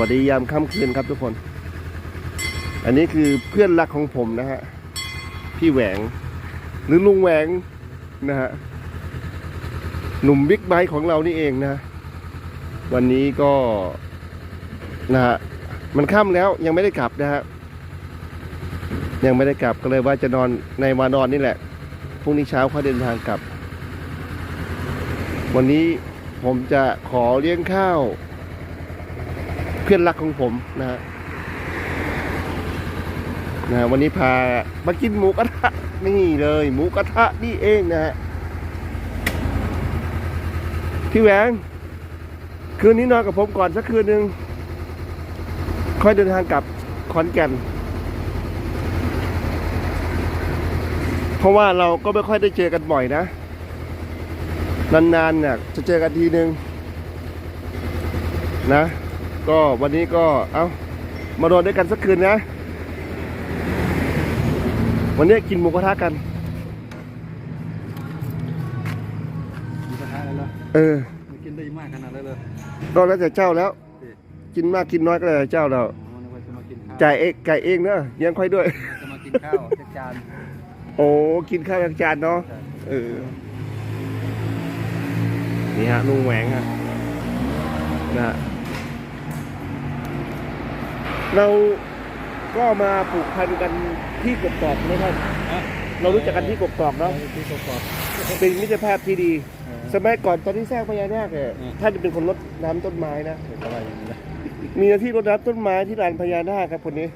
วัสดียามค่ำคืนครับทุกคน อันนี้คือเพื่อนรักของผมนะฮะ พี่แหวง หรือลุงแหวงนะฮะ หนุ่มบิ๊กไบค์ของเรานี่เองนะ วันนี้ก็นะฮะ มันค่ำแล้วยังไม่ได้กลับนะฮะ ยังไม่ได้กลับก็เลยว่าจะนอนในวานอนนี่แหละ พรุ่งนี้เช้าเขาเดินทางกลับ วันนี้ผมจะขอเลี้ยงข้าว พื่อนรักของผมนะฮะนะวันนี้พามากินหมูกระทะนี่เลย หมูกระทะนี่เองนะฮะพี่แหวง คืนนี้นอนกับผมก่อนสักคืนหนึ่งค่อยเดินทางกลับขอนแก่น เพราะว่าเราก็ไม่ค่อยได้เจอกันบ่อยนะ นานๆเนี่ยจะเจอกันทีหนึ่งนะ ก็วันนี้ก็เอามานอนด้วยกันสักคืนนะ วันนี้กินหมูกระทะกันมีกระทะแล้วเหรอเออมันกินได้มากขนาดนั้นเลยก็แล้วแต่เจ้าแล้ว กินมากกินน้อยก็แล้วแต่เจ้าเราอ๋อนึกว่าจะมากินข้าวจ่ายเองไก่เองเนอะเลี้ยังค่อยด้วย จะมากินข้าวจัดจานโอ้กินข้าวกลางจานเนาะเออนี่ฮะลุงแหวงฮะนะฮะ เราก็มาปลูกพันธุ์กันที่กกอกนะท่านฮะเรารู้จักกันที่กกอกเนาะที่กอกเป็นมิตรภาพที่ดีๆสมัยก่อนตอนที่สร้างพญานาคเนี่ยอืมท่านจะเป็นคนรดน้ำต้นไม้นะอะไรอย่างนี้นะมีหน้าที่รดน้ำต้นไม้ที่ลานพญานาคครับคนนี้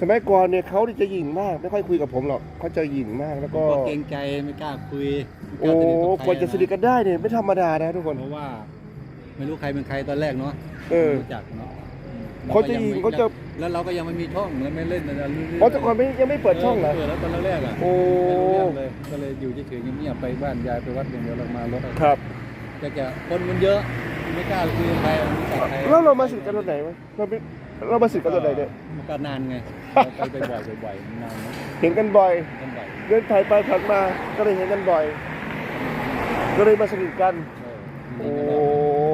สมัยก่อนเนี่ยเขาจะหยิ่งมากไม่ค่อยคุยกับผมหรอกเขาจะหยิ่งมากแล้วก็ก็เกรงใจไม่กล้าคุยไม่โอ้ล้าสนิทบใครกว่าจะสนิทกันได้เนี่ยไม่ธรรมดานะทุกคนเพราะว่า ไม่รู้ใครเป็นใครตอนแรกเนาะเออไม่รู้จักเนาะอืม เขาจะยิงเขาจะ แล้วเราก็ยังไม่มีช่องเหมือนไม่เล่นอะไรเรื่อยๆอ๋อแต่ก่อนไม่ยังไม่เปิดช่องเหรอเแล้วตอนแรกๆอะโอ้ไม่รู้เรื่องเลยก็เลยอยู่เฉยๆเงียบๆไปบ้านยายไปวัดอย่างเดียวเรามารถเอาครับจะจะคนมันเยอะไม่กล้าคุยกับใครไม่รู้จักใครแล้วเรามาสนิทกันตอนไหนวะเราไปเรามาสนิทกันตอนไหนเนี่ยมันก็นานไงเราไปบ่อยๆบ่อยๆนานนะเห็นกันบ่อยกันบ่อยเดินถ่ายไปผ่านมาก็เลยเห็นกันบ่อย ก็เลยมาสนิทกันเอโอ้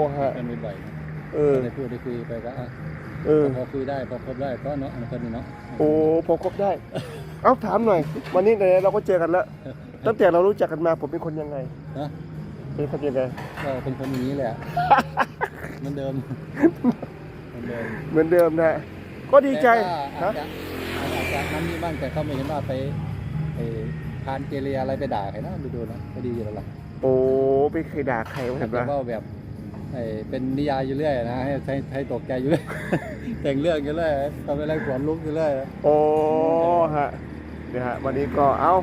อฮะกันบ่อยๆนะเออได้พูดได้คุยไปก็อะ เออ พอคุยได้พอคบได้ก็เนาะอันคนนี้เนาะโอ้พอครบได้ เอ้าถามหน่อย วันนี้ไหนเราก็เจอกันแล้ว ตั้งแต่เรารู้จักกันมาผมเป็นคนยังไง นะเป็นคนยังไง ก็เป็นคนอย่างนี้แหละเหมือนเดิมเหมือนเดิมเหมือนเดิมนะ ก็ดีใจแต่ก็อาฮะจจะอาจจะนั้นนี่บ้างแต่เขาไม่เห็นว่าไปไปพานเกเรอะไรไปด่าใครนะดูดูๆนะก็ดีอยู่แล้วล่ะโอ้ไปเคยด่าใครวะแต่เห็นปะว่าแบบไอ้ เป็นนิยายอยู่เรื่อยนะให้ให้ให้ตกใจอยู่เรื่อย แต่งเรื่องอยู่เรื่อยทำอะไรขวนลุกอยู่เรื่อยโอ้ฮะเดี๋ยวฮะ วันนี้ก็เอ้า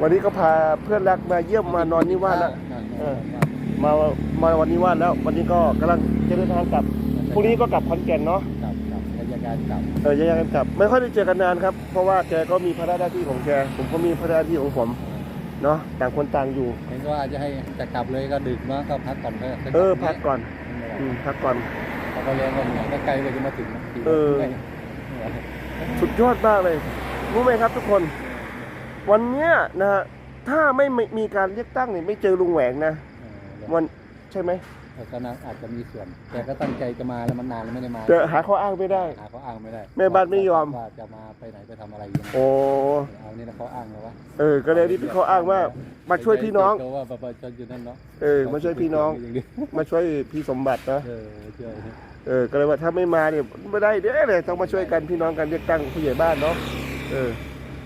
วันนี้ก็พาเพื่อนรักมาเยี่ยมมานอนนิวาสแล้วเออมามาวันนิวาสแล้ว วันนี้ก็กำลังจะเดินทางกลับพรุ่งนี้ก็กลับขอนแก่นเนาะกลับกลับอายการกลับเออยังกันกลับ ไม่ค่อยได้เจอกันนานครับ เพราะว่าแกก็มีภาระหน้าที่ของแกผมก็มีภาระหน้าที่ของผม เนาะต่างคนต่างอยู่ เห็นว่าจะให้จะกลับเลยก็ดึกเนาะก็พักก่อนเถอะเออพักก่อนอืมพักก่อนพอก็เรียนก็เหนื่อยก็ไกลเลยจะมาถึงนะเออสุดยอดมากเลย รู้ไหมครับทุกคน วันเนี้ยนะฮะถ้าไม่มีการเลือกตั้งเนี่ยไม่เจอลุงแหวงนะวัน ใช่ไหมแต่ก็น่าอาจจะมีส่วน แต่ก็ตั้งใจจะมาแล้วมันนานแล้วไม่ได้มาแต่หาข้ออ้างไม่ได้ หาเขาอ้างไม่ได้แม่บ้านไม่ยอม ว่าจะมาไปไหนไปทำอะไรอย่างเงี้ยโอ้เอานี่นะเขาอ้างแล้ววะเออ ก็เลยที่เขาอ้างว่ามาช่วยพี่น้อง เขาว่าประชาชนอยู่นั่นเนาะเออ มาช่วยพี่น้อง มาช่วยพี่สมบัตินะ เออช่วยเออ ก็เลยว่าถ้าไม่มาเนี่ยไม่ได้เด้อเลยต้องมาช่วยกันพี่น้องกันเลือกตั้งผู้ใหญ่บ้านเนาะ เออ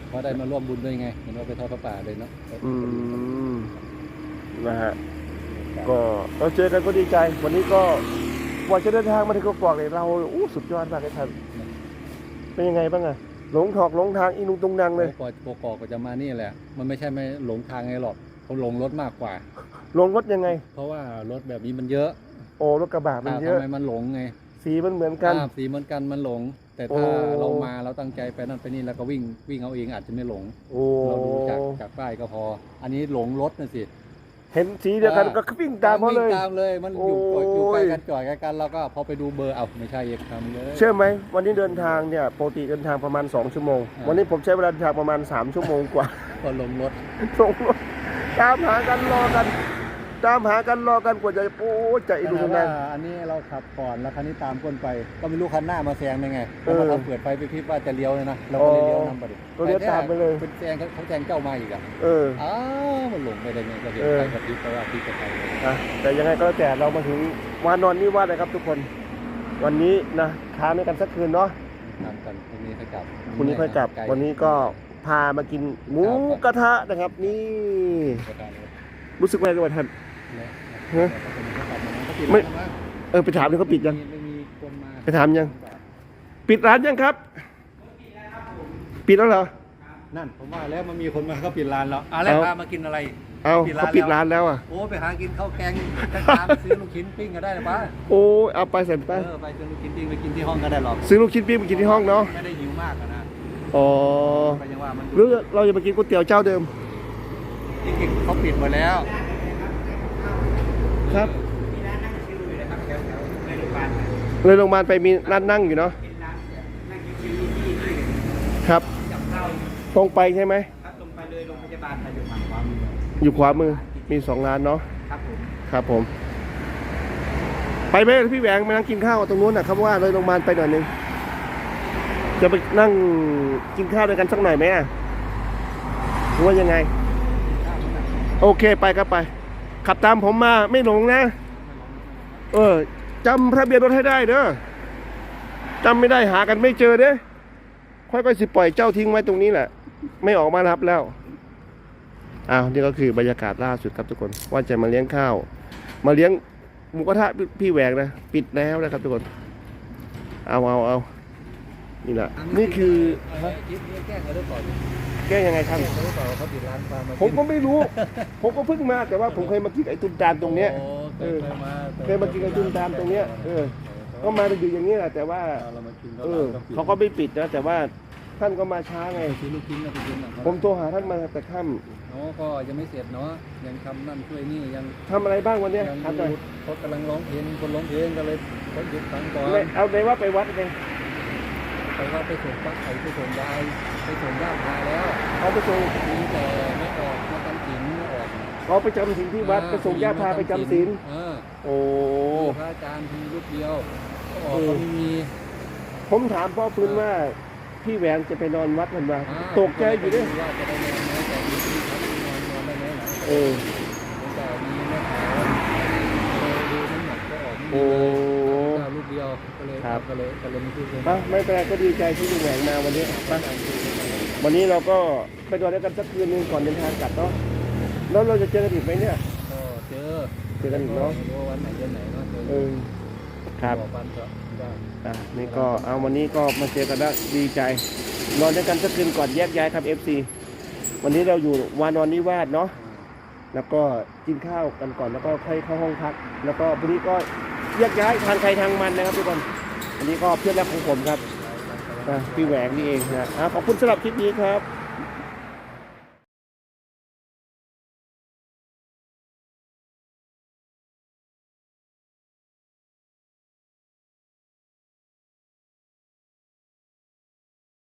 เพราะได้มาร่วมบุญด้วยไงเห็นว่าไปทอดพระป่าเลยเนาะ อืม นะฮะ ก็เราเจอกันก็ดีใจ วันนี้ก็ว่าจะเดินทางมาถึงกกอกเลยเราอู้สุดยอดมากเลยท่านเป็นยังไงบ้างอะหลงถอกหลงทางอีนุงตุงนังเลยโอ้กอกก็จะมานี่แหละ มันไม่ใช่ไม่หลงทางไงหรอกเขาหลงรถมากกว่าลงรถยังไง เพราะว่ารถแบบนี้มันเยอะ โอ้รถกระบะมันอ่าเยอะทำไมมันหลงไง สีมันเหมือนกันอ่าสีเหมือนกันมันหลง แต่โอ้ถ้าเรามาเราตั้งใจไปนั่นไปนี่แล้วก็วิ่งวิ่งเอาเองอาจจะไม่หลงโอ้เราดูจากจากป้ายก็พอ อันนี้หลงรถนะสิ เห็นสีเดียวกันอ่าก็วิ่งตามเขาเลย วิ่งตามเลยมันอยู่โอ้ย อยู่ใกล้กันจอดใกล้กันเราก็พอไปดูเบอร์เอาไม่ใช่เอกทำเลย เชื่อไหมวันนี้เดินทางเนี่ยปกติเดินทางประมาณ 2 ชั่วโมง อ่า วันนี้ผมใช้เวลาเดินทางประมาณ 3 ชั่วโมงกว่าก็หลงรถส่งรถตามหากันรอกัน ตตามหากันรอกันกว่าจะโอ้ใจแต่ดูว่านั่นอันนี้เราขับก่อนแล้วคันนี้ตามคนไป ก็ไม่รู้คันหน้ามาแซงได้ไงแล้วเอมาอทำเปิดไฟไปคิดว่าจะเลี้ยวเลยนะเราก็เลยเลี้ยวนำไปดิก็เลี้ยวตามไปเลยเป็นแซงเขาเขาแซงเจ้ามาอีกอะเอออ้าวมันหลงไปได้ไงก็เดี๋ยวเออไปกับพริบเพราะว่าพริบจะไปเลยนะแต่ยังไงก็แล้วแต่เรามาถึงวานอนนิวาสนะครับทุกคนวันนี้นะค้างด้วยกันสักคืนเนาะทำกันพรุ่งนี้ค่อยกลับพรุ่งนี้ค่อยกลับไวันนี้ก็พามากินหมูกระทะนะครับ นี่ก็ได้เลยรู้สึกไงกันบ้างท่านเนี่ย ฮะก็ปิดไม่ร้านแล้วมั้งเออไปถามเลยเขาปิดยังไม่มีคนมาไปถามยัง ปิดร้านยังครับ ปิดแล้วเหรอ นั่นผมว่าแล้วมันมีคนมาเขาปิดร้านแล้วอะแล้วเอาพามากินอะไรเอาปิดร้านเขาปิดร้านแล้วอะ โอ้ไปหากินข้าวแกงกระชามซื้อลูกชิ้นปิ้งก็ได้นะป้าโอ้ยเอาไปเสร็จไปเออไปซื้อลูกชิ้นปิ้งไปกินที่ห้องก็ได้หรอก ซื้อลูกชิ้นปิ้งมากินที่ห้องเนาะ ไม่ได้หิวมากอะนะ อ๋อก็ยังว่ามันหรือเราจะไปกินก๋วยเตี๋ยวเจ้าเดิมจริงๆเขาปิดหมดแล้ว ครับเลยโรงพยาบาลไปมีร้านนั่งอยู่เนาะครับตรงไปใช่ไหมครับตรงไปเลยโรงพยาบาลไปอยู่ฝั่งขวามืออยู่ขวามือมีสองร้านเนาะครับผมครับผม ไปไหมพี่แหวงมานั่งกินข้าวตรงนู้นนะครับว่าเลยโรงพยาบาลไปหน่อยหนึงจะไปนั่งกินข้าวด้วยกันสักหน่อยไหมอะหรือว่ายังไง โอเคไปครับไป ขับตามผมมาไม่หลงนะ เออจำทะเบียนรถให้ได้เด้อจำไม่ได้หากันไม่เจอเด้ค่อยๆสิปล่อยเจ้าทิ้งไว้ตรงนี้แหละ ไม่ออกมารับแล้วอ้าวนี่ก็คือบรรยากาศล่าสุดครับทุกคน ว่าจะมาเลี้ยงข้าว มาเลี้ยงหมูกระทะพี่พี่แหวกนะ ปิดแล้วนะครับทุกคน เอาเอาเอา นี่แหละนี่คือคลิปนี้แกล้งเขาหรือเปล่าแก้ยังไงท่านแกล้งเขาหรือเปล่าเขาปิดร้านปลามาผมก็ไม่รู้ ผมก็เพิ่งมาแต่ว่าผมเคยมากินไอ้ตุนจานตรงเนี้ยโอ้เคยเคยมาเคยมากินไอ้ตุนจานตรงเนี้ยเออก็มาอยู่อย่างนี้แหละแต่ว่าเรามากินเออเขาก็ไม่ปิดนะแต่ว่าท่านก็มาช้าไงซื้อลูกชิ้นนะไปกินนะผมโทรหาท่านมาแต่ค่เนาะก็ยังไม่เสร็จเนาะยังทำนั่นช่วยนี่ยังำทำอะไรบ้างวันเนี้ยยังถามหน่อยดูเขากำลังร้องเพลงคนร้องเพลงก็เลยเขาหยุดฟังก่อนไม่เอาในว่าไปวัดไง ไปว่าไปส่งปักไข่ไปส่งยายไปส่งย่าพาแล้วเอาไปส่งมีแต่ไม่ออกมาจำศีลไม่ออกเอาไปจำศีลที่วัดไปส่งย่าพาไปจำศีลเออโอ้มีพระอาจารย์ทีรูปเดียวก็ออกก็ไม่มี ผมถามพ่อพื้นว่าพี่แหวนจะไปนอนวัดมันมาอ่าตกใจอยู่ด้วยว่าจะได้นอนไหมแต่มีที่พักที่นอนนอนได้ไหมไหนเออแต่มีแม่ขาวเลยดูน้ำหนักก็ออกไม่โอ้มีเลยลูกเดียวก็เลยครับ ก็เลยก็เลยไม่พูดเลยอะไม่เป็นไรก็ดีใจที่ลุงแหวงมาวันนี้ไปวันนี้เราก็ไปนอนด้วยกันสักคืนหนึงก่อนเดินทางกลับเนาะแล้วเราจะเจอกันอีกไหมเนี่ย ก็เจอเจอกันอีกเนาะ ไม่รู้ว่าวันไหนเดือนไหนเนาะเจอเออครับอกวันก็ได้อะนี่ก็เอาวันนี้ก็มาเจอกันแล้วดีใจ นอนด้วยกันสักคืนก่อนแยกย้ายครับ FC วันนี้เราอยู่วานอนนิวาสเนาะ แล้วก็กินข้าวกันก่อนแล้วก็ค่อยเข้าห้องพัก แล้วก็วันนี้ก็ แยกย้ายทางใครทางมันนะครับทุกคน อันนี้ก็เพื่อนรักของผมครับพี่แหวงนี่เองนะอะขอบคุณสำหรับคลิปนี้ครับ